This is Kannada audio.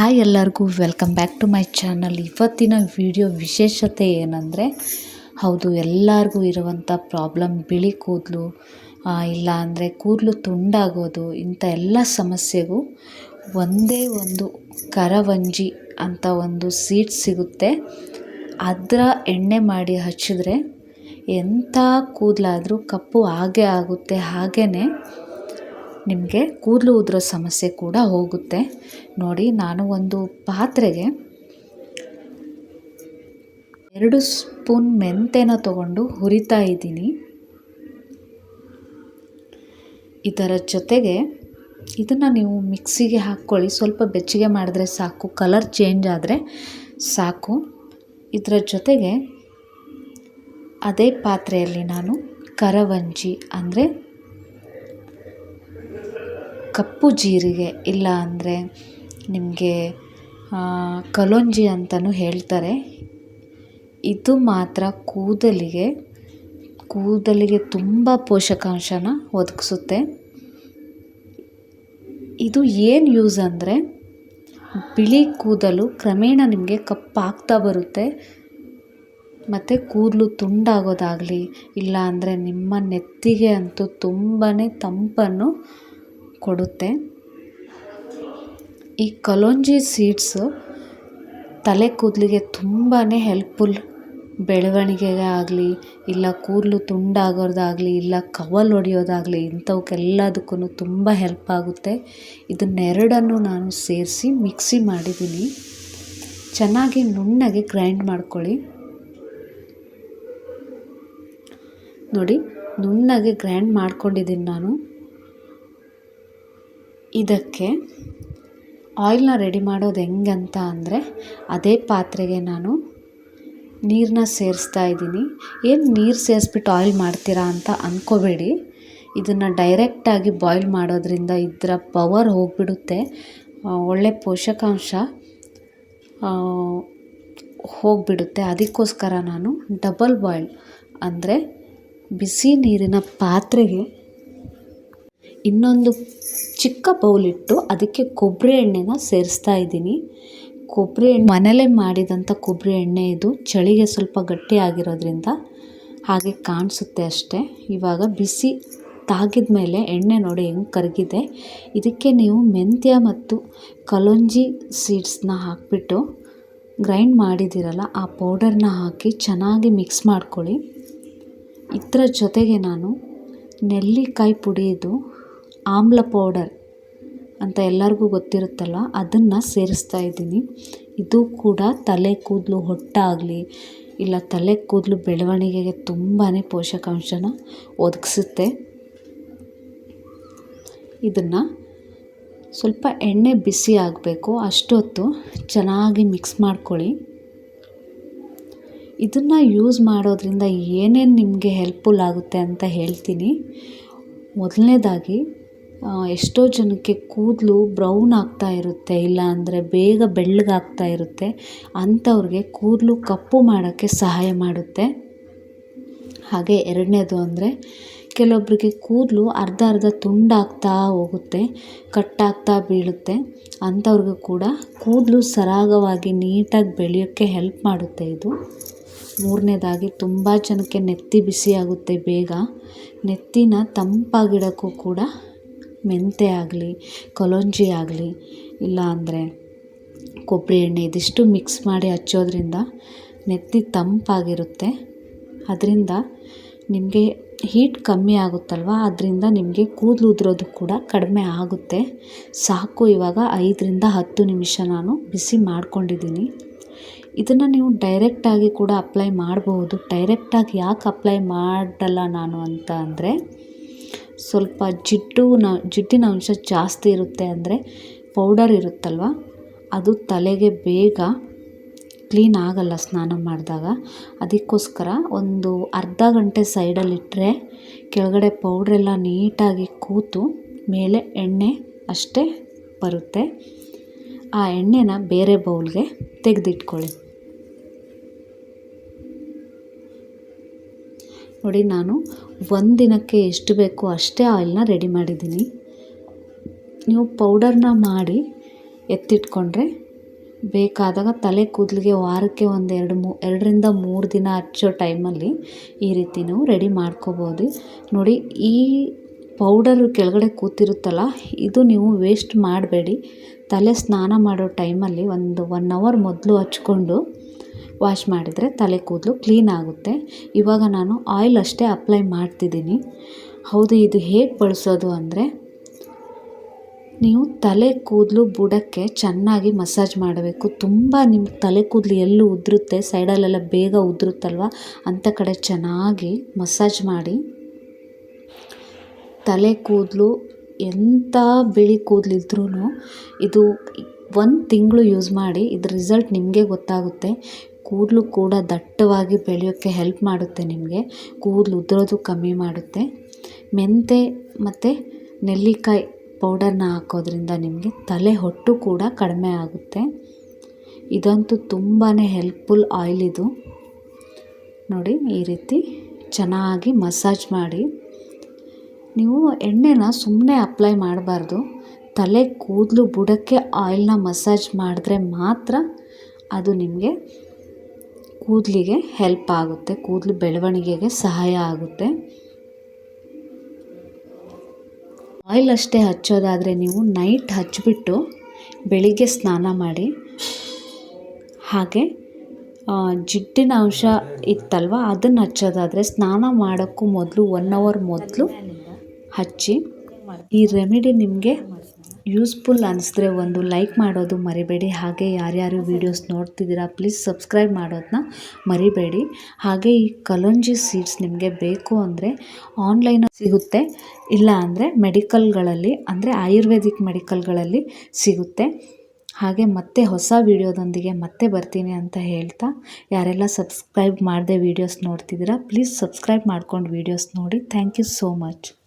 ಹಾಯ್ ಎಲ್ಲರಿಗೂ, welcome back to my channel. ಇವತ್ತಿನ ವಿಡಿಯೋ ವಿಶೇಷತೆ ಏನಂದರೆ, ಹೌದು, ಎಲ್ಲರಿಗೂ ಇರುವಂಥ ಪ್ರಾಬ್ಲಮ್ ಬಿಳಿ ಕೂದಲು ಇಲ್ಲ ಅಂದರೆ ಕೂದಲು ತುಂಡಾಗೋದು, ಇಂಥ ಎಲ್ಲ ಸಮಸ್ಯೆಗೂ ಒಂದೇ ಒಂದು ಕರವಂಜಿ ಅಂತ ಒಂದು ಸೀಡ್ ಸಿಗುತ್ತೆ. ಅದರ ಎಣ್ಣೆ ಮಾಡಿ ಹಚ್ಚಿದ್ರೆ ಎಂಥ ಕೂದಲಾದರೂ ಕಪ್ಪು ಹಾಗೆ ಆಗುತ್ತೆ. ಹಾಗೆಯೇ ನಿಮಗೆ ಕೂದಲು ಉದುರೋ ಸಮಸ್ಯೆ ಕೂಡ ಹೋಗುತ್ತೆ. ನೋಡಿ, ನಾನು ಒಂದು ಪಾತ್ರೆಗೆ ಎರಡು ಸ್ಪೂನ್ ಮೆಂತೆನ ತಗೊಂಡು ಹುರಿತಾ ಇದ್ದೀನಿ. ಇದರ ಜೊತೆಗೆ ಇದನ್ನು ನೀವು ಮಿಕ್ಸಿಗೆ ಹಾಕ್ಕೊಳ್ಳಿ. ಸ್ವಲ್ಪ ಬೆಚ್ಚಗೆ ಮಾಡಿದ್ರೆ ಸಾಕು, ಕಲರ್ ಚೇಂಜ್ ಆದರೆ ಸಾಕು. ಇದರ ಜೊತೆಗೆ ಅದೇ ಪಾತ್ರೆಯಲ್ಲಿ ನಾನು ಕರವಂಜಿ ಅಂದರೆ ಕಪ್ಪು ಜೀರಿಗೆ ಇಲ್ಲ ಅಂದರೆ ನಿಮಗೆ ಕಲೋಂಜಿ ಅಂತಲೂ ಹೇಳ್ತಾರೆ. ಇದು ಮಾತ್ರ ಕೂದಲಿಗೆ ಕೂದಲಿಗೆ ತುಂಬ ಪೋಷಕಾಂಶನ ಒದಗಿಸುತ್ತೆ. ಇದು ಏನು ಯೂಸ್ ಅಂದರೆ, ಬಿಳಿ ಕೂದಲು ಕ್ರಮೇಣ ನಿಮಗೆ ಕಪ್ಪಾಗ್ತಾ ಬರುತ್ತೆ. ಮತ್ತು ಕೂದಲು ತುಂಡಾಗೋದಾಗಲಿ, ಇಲ್ಲ ಅಂದರೆ ನಿಮ್ಮ ನೆತ್ತಿಗೆ ಅಂತೂ ತುಂಬಾ ತಂಪನ್ನು ಕೊಡುತ್ತೆ. ಈ ಕಲೋಂಜಿ ಸೀಡ್ಸು ತಲೆ ಕೂದಲಿಗೆ ತುಂಬಾ ಹೆಲ್ಪ್ಫುಲ್ ಬೆಳವಣಿಗೆಗೆ ಆಗಲಿ, ಇಲ್ಲ ಕೂದಲು ತುಂಡಾಗೋದಾಗಲಿ ಇಲ್ಲ ಕವಲ್ ಹೊಡೆಯೋದಾಗಲಿ ಇಂಥವಕ್ಕೆಲ್ಲದಕ್ಕೂ ತುಂಬ ಹೆಲ್ಪ್ ಆಗುತ್ತೆ. ಇದನ್ನೆರಡನ್ನು ನಾನು ಸೇರಿಸಿ ಮಿಕ್ಸಿ ಮಾಡಿದ್ದೀನಿ. ಚೆನ್ನಾಗಿ ನುಣ್ಣಗೆ ಗ್ರೈಂಡ್ ಮಾಡ್ಕೊಳ್ಳಿ. ನೋಡಿ, ನುಣ್ಣಗೆ ಗ್ರೈಂಡ್ ಮಾಡ್ಕೊಂಡಿದ್ದೀನಿ ನಾನು. ಇದಕ್ಕೆ ಆಯಿಲ್ನ ರೆಡಿ ಮಾಡೋದು ಹೆಂಗಂತ ಅಂದರೆ ಅದೇ ಪಾತ್ರೆಗೆ ನಾನು ನೀರನ್ನ ಸೇರಿಸ್ತಾ ಇದ್ದೀನಿ. ಏನು ನೀರು ಸೇರಿಸ್ಬಿಟ್ಟು ಆಯಿಲ್ ಮಾಡ್ತೀರಾ ಅಂತ ಅಂದ್ಕೋಬೇಡಿ ಇದನ್ನು ಡೈರೆಕ್ಟಾಗಿ ಬಾಯ್ಲ್ ಮಾಡೋದ್ರಿಂದ ಇದರ ಪವರ್ ಹೋಗಿಬಿಡುತ್ತೆ. ಒಳ್ಳೆ ಪೋಷಕಾಂಶ ಹೋಗಿಬಿಡುತ್ತೆ. ಅದಕ್ಕೋಸ್ಕರ ನಾನು ಡಬಲ್ ಬಾಯ್ಲ್ ಅಂದರೆ ಬಿಸಿ ನೀರಿನ ಪಾತ್ರೆಗೆ ಇನ್ನೊಂದು ಚಿಕ್ಕ ಬೌಲಿಟ್ಟು ಅದಕ್ಕೆ ಕೊಬ್ಬರಿ ಎಣ್ಣೆನ ಸೇರಿಸ್ತಾ ಇದ್ದೀನಿ. ಕೊಬ್ಬರಿ ಎಣ್ಣೆ ಮನೆಯಲ್ಲೇ ಮಾಡಿದಂಥ ಕೊಬ್ಬರಿ ಎಣ್ಣೆ ಇದು ಚಳಿಗೆ ಸ್ವಲ್ಪ ಗಟ್ಟಿ ಆಗಿರೋದ್ರಿಂದ ಹಾಗೆ ಕಾಣಿಸುತ್ತೆ ಅಷ್ಟೇ. ಇವಾಗ ಬಿಸಿ ತಾಗಿದ ಮೇಲೆ ಎಣ್ಣೆ ನೋಡಿ ಹೆಂಗೆ ಕರಗಿದೆ. ಇದಕ್ಕೆ ನೀವು ಮೆಂತ್ಯ ಮತ್ತು ಕಲೊಂಜಿ ಸೀಡ್ಸ್ನ ಹಾಕಿಬಿಟ್ಟು ಗ್ರೈಂಡ್ ಮಾಡಿದ್ದೀರಲ್ಲ ಆ ಪೌಡರ್ನ ಹಾಕಿ ಚೆನ್ನಾಗಿ ಮಿಕ್ಸ್ ಮಾಡ್ಕೊಳ್ಳಿ. ಇದರ ಜೊತೆಗೆ ನಾನು ನೆಲ್ಲಿಕಾಯಿ ಪುಡಿದು ಆಮ್ಲ ಪೌಡರ್ ಅಂತ ಎಲ್ಲರಿಗೂ ಗೊತ್ತಿರುತ್ತಲ್ಲ, ಅದನ್ನು ಸೇರಿಸ್ತಾ ಇದ್ದೀನಿ. ಇದು ಕೂಡ ತಲೆ ಕೂದಲು ಹೊಟ್ಟಾಗಲಿ, ಇಲ್ಲ ತಲೆ ಕೂದಲು ಬೆಳವಣಿಗೆಗೆ ತುಂಬಾ ಪೋಷಕಾಂಶನ ಒದಗಿಸುತ್ತೆ. ಇದನ್ನು ಸ್ವಲ್ಪ ಎಣ್ಣೆ ಬಿಸಿ ಆಗಬೇಕು, ಅಷ್ಟೊತ್ತು ಚೆನ್ನಾಗಿ ಮಿಕ್ಸ್ ಮಾಡ್ಕೊಳ್ಳಿ. ಇದನ್ನು ಯೂಸ್ ಮಾಡೋದ್ರಿಂದ ಏನೇನು ನಿಮಗೆ ಹೆಲ್ಪ್ಫುಲ್ ಆಗುತ್ತೆ ಅಂತ ಹೇಳ್ತೀನಿ. ಮೊದಲನೇದಾಗಿ ಎಷ್ಟೋ ಜನಕ್ಕೆ ಕೂದಲು ಬ್ರೌನ್ ಆಗ್ತಾ ಇರುತ್ತೆ, ಇಲ್ಲ ಅಂದರೆ ಬೇಗ ಬೆಳ್ಳಗಾಗ್ತಾ ಇರುತ್ತೆ. ಅಂಥವ್ರಿಗೆ ಕೂದಲು ಕಪ್ಪು ಮಾಡೋಕ್ಕೆ ಸಹಾಯ ಮಾಡುತ್ತೆ. ಹಾಗೆ ಎರಡನೇದು ಅಂದರೆ ಕೆಲವೊಬ್ಬರಿಗೆ ಕೂದಲು ಅರ್ಧ ಅರ್ಧ ತುಂಡಾಗ್ತಾ ಹೋಗುತ್ತೆ, ಕಟ್ಟಾಗ್ತಾ ಬೀಳುತ್ತೆ. ಅಂಥವ್ರಿಗೂ ಕೂಡ ಕೂದಲು ಸರಾಗವಾಗಿ ನೀಟಾಗಿ ಬೆಳೆಯೋಕ್ಕೆ ಹೆಲ್ಪ್ ಮಾಡುತ್ತೆ ಇದು. ಮೂರನೇದಾಗಿ ತುಂಬ ಜನಕ್ಕೆ ನೆತ್ತಿ ಬಿಸಿಯಾಗುತ್ತೆ ಬೇಗ. ನೆತ್ತಿನ ತಂಪಾಗಿಡೋಕ್ಕೂ ಕೂಡ ಮೆಂತೆ ಆಗಲಿ, ಕಲೋಂಜಿ ಆಗಲಿ, ಇಲ್ಲ ಅಂದರೆ ಕೊಬ್ಬರಿ ಎಣ್ಣೆ ಇದಿಷ್ಟು ಮಿಕ್ಸ್ ಮಾಡಿ ಹಚ್ಚೋದ್ರಿಂದ ನೆತ್ತಿ ತಂಪಾಗಿರುತ್ತೆ. ಅದರಿಂದ ನಿಮಗೆ ಹೀಟ್ ಕಮ್ಮಿ ಆಗುತ್ತಲ್ವ? ಅದರಿಂದ ನಿಮಗೆ ಕೂದಲು ಉದುರೋದು ಕೂಡ ಕಡಿಮೆ ಆಗುತ್ತೆ. ಸಾಕು ಇವಾಗ ಐದರಿಂದ ಹತ್ತು ನಿಮಿಷ ನಾನು ಬಿಸಿ ಮಾಡ್ಕೊಂಡಿದ್ದೀನಿ. ಇದನ್ನು ನೀವು ಡೈರೆಕ್ಟಾಗಿ ಕೂಡ ಅಪ್ಲೈ ಮಾಡಬಹುದು ಡೈರೆಕ್ಟಾಗಿ ಯಾಕೆ ಅಪ್ಲೈ ಮಾಡಲ್ಲ ನಾನು ಅಂತ ಅಂದರೆ ಸ್ವಲ್ಪ ಜಿಡ್ಡು ನ ಜಿಡ್ಡಿನ ಅಂಶ ಜಾಸ್ತಿ ಇರುತ್ತೆ ಅಂದರೆ ಪೌಡರ್ ಇರುತ್ತಲ್ವ? ಅದು ತಲೆಗೆ ಬೇಗ ಕ್ಲೀನ್ ಆಗಲ್ಲ ಸ್ನಾನ ಮಾಡಿದಾಗ. ಅದಕ್ಕೋಸ್ಕರ ಒಂದು ಅರ್ಧ ಗಂಟೆ ಸೈಡಲ್ಲಿಟ್ಟರೆ ಕೆಳಗಡೆ ಪೌಡ್ರೆಲ್ಲ ನೀಟಾಗಿ ಕೂತು ಮೇಲೆ ಎಣ್ಣೆ ಅಷ್ಟೇ ಬರುತ್ತೆ. ಆ ಎಣ್ಣೆನ ಬೇರೆ ಬೌಲ್ಗೆ ತೆಗೆದಿಟ್ಕೊಳ್ಳಿ. ನೋಡಿ ನಾನು ಒಂದು ದಿನಕ್ಕೆ ಎಷ್ಟು ಬೇಕೋ ಅಷ್ಟೇ ಆಯಿಲ್ನ ರೆಡಿ ಮಾಡಿದ್ದೀನಿ. ನೀವು ಪೌಡರ್ನ ಮಾಡಿ ಎತ್ತಿಟ್ಕೊಂಡ್ರೆ ಬೇಕಾದಾಗ ತಲೆ ಕೂದಲಿಗೆ ವಾರಕ್ಕೆ ಒಂದು ಎರಡು ಮೂ, ಎರಡರಿಂದ ಮೂರು ದಿನ ಹಚ್ಚೋ ಟೈಮಲ್ಲಿ ಈ ರೀತಿ ನೀವು ರೆಡಿ ಮಾಡ್ಕೋಬೋದು. ನೋಡಿ ಈ ಪೌಡರ್ ಕೆಳಗಡೆ ಕೂತಿರುತ್ತಲ್ಲ, ಇದು ನೀವು ವೇಸ್ಟ್ ಮಾಡಬೇಡಿ. ತಲೆ ಸ್ನಾನ ಮಾಡೋ ಟೈಮಲ್ಲಿ ಒಂದು ಒನ್ ಅವರ್ ಮೊದಲು ಹಚ್ಕೊಂಡು ವಾಶ್ ಮಾಡಿದರೆ ತಲೆ ಕೂದಲು ಕ್ಲೀನ್ ಆಗುತ್ತೆ. ಇವಾಗ ನಾನು ಆಯಿಲ್ ಅಷ್ಟೇ ಅಪ್ಲೈ ಮಾಡ್ತಿದ್ದೀನಿ. ಹೌದು, ಇದು ಹೇಗೆ ಬಳಸೋದು ಅಂದರೆ, ನೀವು ತಲೆ ಕೂದಲು ಬುಡಕ್ಕೆ ಚೆನ್ನಾಗಿ ಮಸಾಜ್ ಮಾಡಬೇಕು. ತುಂಬ ನಿಮ್ಮ ತಲೆ ಕೂದಲು ಎಲ್ಲೂ ಉದುರುತ್ತೆ, ಸೈಡಲ್ಲೆಲ್ಲ ಬೇಗ ಉದುರುತ್ತಲ್ವ? ಅಂಥ ಕಡೆ ಚೆನ್ನಾಗಿ ಮಸಾಜ್ ಮಾಡಿ. ತಲೆ ಕೂದಲು ಎಂಥ ಬಿಳಿ ಕೂದಲಿದ್ರೂ ಇದು ಒಂದು ತಿಂಗಳು ಯೂಸ್ ಮಾಡಿ, ಇದ್ರ ರಿಸಲ್ಟ್ ನಿಮಗೆ ಗೊತ್ತಾಗುತ್ತೆ. ಕೂದಲು ಕೂಡ ದಟ್ಟವಾಗಿ ಬೆಳೆಯೋಕ್ಕೆ ಹೆಲ್ಪ್ ಮಾಡುತ್ತೆ ನಿಮಗೆ. ಕೂದಲು ಉದುರೋದು ಕಮ್ಮಿ ಮಾಡುತ್ತೆ. ಮೆಂತೆ ಮತ್ತು ನೆಲ್ಲಿಕಾಯಿ ಪೌಡರ್ನ ಹಾಕೋದ್ರಿಂದ ನಿಮಗೆ ತಲೆ ಹೊಟ್ಟು ಕೂಡ ಕಡಿಮೆ ಆಗುತ್ತೆ. ಇದಂತೂ ತುಂಬಾ ಹೆಲ್ಪ್ಫುಲ್ ಆಯಿಲ್ ಇದು. ನೋಡಿ, ಈ ರೀತಿ ಚೆನ್ನಾಗಿ ಮಸಾಜ್ ಮಾಡಿ. ನೀವು ಎಣ್ಣೆನ ಸುಮ್ಮನೆ ಅಪ್ಲೈ ಮಾಡಬಾರ್ದು. ತಲೆ ಕೂದಲು ಬುಡಕ್ಕೆ ಆಯಿಲ್ನ ಮಸಾಜ್ ಮಾಡಿದ್ರೆ ಮಾತ್ರ ಅದು ನಿಮಗೆ ಕೂದಲಿಗೆ ಹೆಲ್ಪ್ ಆಗುತ್ತೆ. ಕೂದಲು ಬೆಳವಣಿಗೆಗೆ ಸಹಾಯ ಆಗುತ್ತೆ. ಆಯಿಲ್ ಅಷ್ಟೇ ಹಚ್ಚೋದಾದರೆ ನೀವು ನೈಟ್ ಹಚ್ಚಿಬಿಟ್ಟು ಬೆಳಿಗ್ಗೆ ಸ್ನಾನ ಮಾಡಿ. ಹಾಗೆ ಜಿಡ್ಡಿನ ಅಂಶ ಇತ್ತಲ್ವ? ಅದನ್ನು ಹಚ್ಚೋದಾದರೆ ಸ್ನಾನ ಮಾಡೋಕ್ಕೂ ಮೊದಲು ಒನ್ ಅವರ್ ಮೊದಲು ಹಚ್ಚಿ. ಈ ರೆಮಿಡಿ ನಿಮಗೆ ಯೂಸ್ಫುಲ್ ಅನಿಸಿದ್ರೆ ಒಂದು ಲೈಕ್ ಮಾಡೋದು ಮರಿಬೇಡಿ. ಹಾಗೆ ಯಾರ್ಯಾರು ವೀಡಿಯೋಸ್ ನೋಡ್ತಿದ್ದೀರಾ ಪ್ಲೀಸ್ ಸಬ್ಸ್ಕ್ರೈಬ್ ಮಾಡೋದನ್ನ ಮರಿಬೇಡಿ. ಹಾಗೆ ಈ ಕಲಂಜಿ ಸೀಡ್ಸ್ ನಿಮಗೆ ಬೇಕು ಅಂದರೆ ಆನ್ಲೈನ್ ಸಿಗುತ್ತೆ. ಇಲ್ಲ ಅಂದರೆ ಮೆಡಿಕಲ್ಗಳಲ್ಲಿ ಅಂದರೆ ಆಯುರ್ವೇದಿಕ್ ಮೆಡಿಕಲ್ಗಳಲ್ಲಿ ಸಿಗುತ್ತೆ. ಹಾಗೆ ಮತ್ತೆ ಹೊಸ ವೀಡಿಯೋದೊಂದಿಗೆ ಮತ್ತೆ ಬರ್ತೀನಿ ಅಂತ ಹೇಳ್ತಾ, ಯಾರೆಲ್ಲ ಸಬ್ಸ್ಕ್ರೈಬ್ ಮಾಡದೆ ವೀಡಿಯೋಸ್ ನೋಡ್ತಿದ್ದೀರಾ ಪ್ಲೀಸ್ ಸಬ್ಸ್ಕ್ರೈಬ್ ಮಾಡ್ಕೊಂಡು ವೀಡಿಯೋಸ್ ನೋಡಿ. Thank you so much